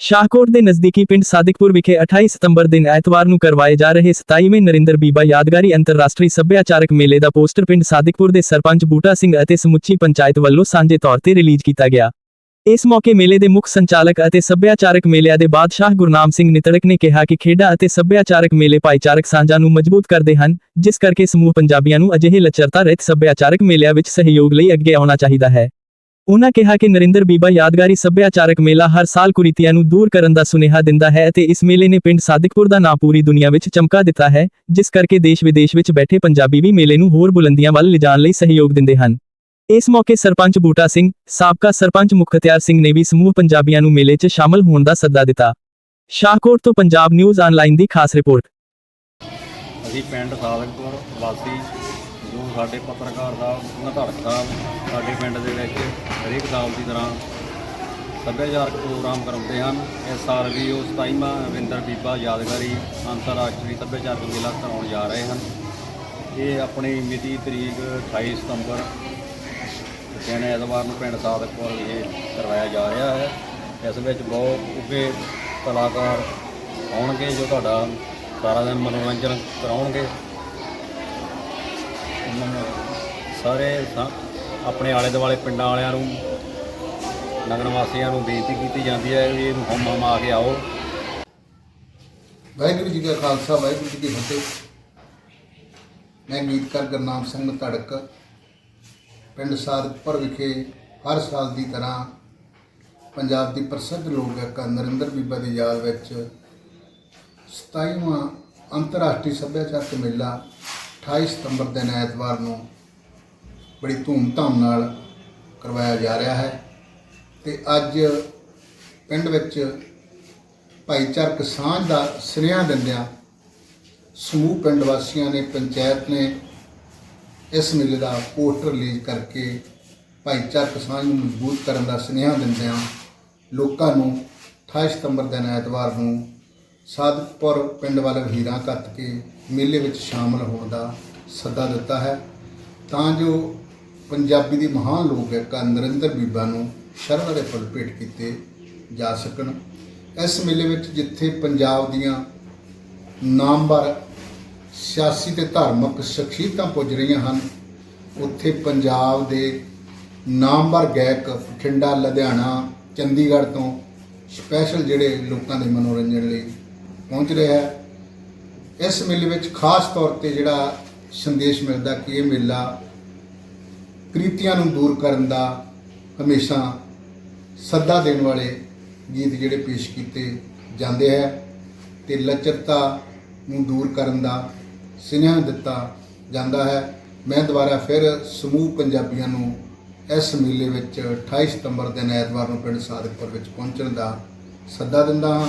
ਸ਼ਾਹਕੋਟ ਦੇ ਨਜ਼ਦੀਕੀ ਪਿੰਡ ਸਾਦਿਕਪੁਰ ਵਿਖੇ 28 ਸਤੰਬਰ ਦਿਨ ਐਤਵਾਰ ਨੂੰ ਕਰਵਾਏ ਜਾ ਰਹੇ 27ਵੇਂ ਨਰਿੰਦਰ ਬੀਬਾ ਯਾਦਗਾਰੀ ਅੰਤਰਰਾਸ਼ਟਰੀ ਸੱਭਿਆਚਾਰਕ ਮੇਲੇ ਦਾ ਪੋਸਟਰ ਪਿੰਡ ਸਾਦਿਕਪੁਰ ਦੇ ਸਰਪੰਚ ਬੂਟਾ ਸਿੰਘ ਅਤੇ ਸਮੁੱਚੀ ਪੰਚਾਇਤ ਵੱਲੋਂ ਸਾਂਝੇ ਤੌਰ ਤੇ ਰਿਲੀਜ਼ ਕੀਤਾ ਗਿਆ। ਇਸ ਮੌਕੇ ਮੇਲੇ ਦੇ ਮੁੱਖ ਸੰਚਾਲਕ ਅਤੇ ਸੱਭਿਆਚਾਰਕ ਮੇਲਿਆਂ ਦੇ ਬਾਦਸ਼ਾਹ ਗੁਰਨਾਮ ਸਿੰਘ ਨਿਤੜਕ ਨੇ ਕਿਹਾ ਕਿ ਖੇਡਾਂ ਅਤੇ ਸੱਭਿਆਚਾਰਕ ਮੇਲੇ ਭਾਈਚਾਰਕ ਸਾਂਝਾਂ ਨੂੰ ਮਜ਼ਬੂਤ ਕਰਦੇ ਹਨ, ਜਿਸ ਕਰਕੇ ਸਮੂਹ ਪੰਜਾਬੀਆਂ ਨੂੰ ਅਜਿਹੇ ਲਚਰਤਾ ਰਹਿਤ ਸੱਭਿਆਚਾਰਕ ਮੇਲਿਆਂ ਵਿੱਚ ਸਹਿਯੋਗ ਲਈ ਅੱਗੇ ਆਉਣਾ ਚਾਹੀਦਾ ਹੈ। ਉਨ੍ਹਾਂ ਕਿਹਾ ਕਿ ਨਰਿੰਦਰ ਬੀਬਾ ਯਾਦਗਾਰੀ ਸੱਭਿਆਚਾਰਕ ਮੇਲਾ ਹਰ ਸਾਲ ਕੁਰੀਤੀਆਂ ਨੂੰ ਦੂਰ ਕਰਨ ਦਾ ਸੁਨੇਹਾ ਦਿੰਦਾ ਹੈ ਅਤੇ ਇਸ ਮੇਲੇ ਨੇ ਪਿੰਡ ਸਾਦਿਕਪੁਰ ਦਾ ਨਾਂ ਪੂਰੀ ਦੁਨੀਆ ਵਿੱਚ ਚਮਕਾ ਦਿੱਤਾ ਹੈ, ਜਿਸ ਕਰਕੇ ਦੇਸ਼ ਵਿਦੇਸ਼ ਵਿੱਚ ਬੈਠੇ ਪੰਜਾਬੀ ਵੀ ਮੇਲੇ ਨੂੰ ਹੋਰ ਬੁਲੰਦੀਆਂ ਵੱਲ ਲਿਜਾਣ ਲਈ ਸਹਿਯੋਗ ਦਿੰਦੇ ਹਨ। ਇਸ ਮੌਕੇ ਸਰਪੰਚ ਬੂਟਾ ਸਿੰਘ, ਸਾਬਕਾ ਸਰਪੰਚ ਮੁਖਤਿਆਰ ਸਿੰਘ ਨੇ ਵੀ ਸਮੂਹ ਪੰਜਾਬੀਆਂ ਨੂੰ ਮੇਲੇ 'ਚ ਸ਼ਾਮਲ ਹੋਣ ਦਾ ਸੱਦਾ ਦਿੱਤਾ। ਸ਼ਾਹਕੋਟ ਤੋਂ ਪੰਜਾਬ ਨਿਊਜ਼ ਆਨਲਾਈਨ ਦੀ ਖਾਸ ਰਿਪੋਰਟ। ਅਸੀਂ ਪਿੰਡ ਸਾਦਕਪੁਰ ਵਾਸੀ ਜੋ ਸਾਡੇ ਪੱਤਰਕਾਰ ਸਾਹਿਬ ਨਧੜਕ ਸਾਹਿਬ ਸਾਡੇ ਪਿੰਡ ਦੇ ਵਿੱਚ ਹਰੇਕ ਸਾਲ ਦੀ ਤਰ੍ਹਾਂ ਸੱਭਿਆਚਾਰਕ ਪ੍ਰੋਗਰਾਮ ਕਰਾਉਂਦੇ ਹਨ। ਇਸ ਸਾਲ ਵੀ ਉਹ 27ਵਾਂ ਰਵਿੰਦਰ ਬੀਬਾ ਯਾਦਗਾਰੀ ਅੰਤਰਰਾਸ਼ਟਰੀ ਸੱਭਿਆਚਾਰਕ ਮੇਲਾ ਕਰਾਉਣ ਜਾ ਰਹੇ ਹਨ। ਇਹ ਆਪਣੀ ਮਿਤੀ ਤਰੀਕ 28 ਸਤੰਬਰ, ਦਿਨ ਐਤਵਾਰ ਨੂੰ ਪਿੰਡ ਸਾਦਕਪੁਰ ਵਿਖੇ ਕਰਵਾਇਆ ਜਾ ਰਿਹਾ ਹੈ। ਇਸ ਵਿੱਚ ਬਹੁਤ ਉੱਘੇ ਕਲਾਕਾਰ ਆਉਣਗੇ ਜੋ ਤੁਹਾਡਾ ਸਾਰਾ ਦਿਨ ਮਨੋਰੰਜਨ ਕਰਾਉਣਗੇ। ਸਾਰੇ ਸਾ- ਆਪਣੇ ਆਲੇ ਦੁਆਲੇ ਪਿੰਡਾਂ ਵਾਲਿਆਂ ਨੂੰ, ਨਗਰ ਵਾਸੀਆਂ ਨੂੰ ਬੇਨਤੀ ਕੀਤੀ ਜਾਂਦੀ ਹੈ ਵੀ ਇਹਨੂੰ ਹਮ ਹਮ ਆ ਕੇ ਆਓ। ਵਾਹਿਗੁਰੂ ਜੀ ਕਾ ਖਾਲਸਾ, ਵਾਹਿਗੁਰੂ ਜੀ ਕੀ ਫਤਿਹ। ਮੈਂ ਗੀਤਕਾਰ ਗੁਰਨਾਮ ਸਿੰਘ ਧੜਕ, ਪਿੰਡ ਸਾਦਕਪੁਰ ਵਿਖੇ ਹਰ ਸਾਲ ਦੀ ਤਰ੍ਹਾਂ ਪੰਜਾਬ ਦੀ ਪ੍ਰਸਿੱਧ ਲੋਕ ਗਾਇਕਾ ਨਰਿੰਦਰ ਬੀਬਾ ਦੀ ਯਾਦ ਵਿੱਚ 27ਵਾਂ ਅੰਤਰਰਾਸ਼ਟਰੀ ਸੱਭਿਆਚਾਰਕ ਮੇਲਾ 28 ਸਤੰਬਰ ਦਿਨ ਐਤਵਾਰ ਨੂੰ ਬੜੀ ਧੂਮ-ਧਾਮ ਨਾਲ ਕਰਵਾਇਆ ਜਾ ਰਿਹਾ ਹੈ ਤੇ ਅੱਜ ਪਿੰਡ ਵਿੱਚ ਭਾਈਚਾਰਕ ਸਾਂਝ ਦਾ ਸੁਨੇਹਾ ਦਿੰਦਿਆਂ ਸਮੂਹ ਪਿੰਡ ਵਾਸੀਆਂ ਨੇ, ਪੰਚਾਇਤ ਨੇ ਇਸ ਮੇਲੇ ਦਾ ਪੋਸਟਰ ਰਿਲੀਜ਼ ਕਰਕੇ ਭਾਈਚਾਰਕ ਸਾਂਝ ਨੂੰ ਮਜ਼ਬੂਤ ਕਰਨ ਦਾ ਸੁਨੇਹਾ ਦਿੰਦਿਆਂ ਲੋਕਾਂ ਨੂੰ 28 ਸਤੰਬਰ ਦਿਨ ਐਤਵਾਰ ਨੂੰ ਸਾਧਪੁਰ ਪਿੰਡ ਵੱਲ ਵਹੀਰਾਂ ਕੱਤ ਕੇ ਮੇਲੇ ਵਿੱਚ ਸ਼ਾਮਲ ਹੋਣ ਦਾ ਸੱਦਾ ਦਿੱਤਾ ਹੈ। ਤਾਂ ਜੋ ਪੰਜਾਬੀ ਦੀ ਮਹਾਨ ਲੋਕ ਗਾਇਕਾ ਨਰਿੰਦਰ ਬੀਬਾ ਨੂੰ ਸ਼ਰਧਾ ਦੇ ਫੁੱਲ ਭੇਟ ਕੀਤੇ ਜਾ ਸਕਣ। ਇਸ ਮੇਲੇ ਵਿੱਚ ਜਿੱਥੇ ਪੰਜਾਬ ਦੀਆਂ ਨਾਮਵਰ ਸਿਆਸੀ ਤੇ ਧਾਰਮਿਕ ਸ਼ਖਸੀਅਤਾਂ ਪੁੱਜ ਰਹੀਆਂ ਹਨ, ਉੱਥੇ ਪੰਜਾਬ ਦੇ ਨਾਮਵਰ ਗਾਇਕ ਬਠਿੰਡਾ, ਲੁਧਿਆਣਾ, ਚੰਡੀਗੜ੍ਹ ਤੋਂ ਸਪੈਸ਼ਲ ਜਿਹੜੇ ਲੋਕਾਂ ਦੇ ਮਨੋਰੰਜਨ ਲਈ ਪਹੁੰਚ ਰਿਹਾ ਹੈ। ਇਸ ਮੇਲੇ ਵਿੱਚ ਖਾਸ ਤੌਰ ਤੇ ਜਿਹੜਾ ਸੰਦੇਸ਼ ਮਿਲਦਾ ਕਿ ਇਹ ਮੇਲਾ ਕ੍ਰਿਤੀਆਂ ਨੂੰ ਦੂਰ ਕਰਨ ਦਾ ਹਮੇਸ਼ਾ ਸੱਦਾ ਦੇਣ ਵਾਲੇ ਗੀਤ ਜਿਹੜੇ ਪੇਸ਼ ਕੀਤੇ ਜਾਂਦੇ ਹੈ ਤੇ ਲਚਰਤਾ ਨੂੰ ਦੂਰ ਕਰਨ ਦਾ ਸੁਨੇਹਾ ਦਿੱਤਾ ਜਾਂਦਾ ਹੈ। ਮੈਂ ਦੁਬਾਰਾ ਫਿਰ ਸਮੂਹ ਪੰਜਾਬੀਆਂ ਨੂੰ ਇਸ ਮੇਲੇ ਵਿੱਚ 28 ਸਤੰਬਰ ਦਿਨ ਐਤਵਾਰ ਨੂੰ ਪਿੰਡ ਸਾਦਕਪੁਰ ਵਿੱਚ ਪਹੁੰਚਣ ਦਾ ਸੱਦਾ ਦਿੰਦਾ ਹਾਂ।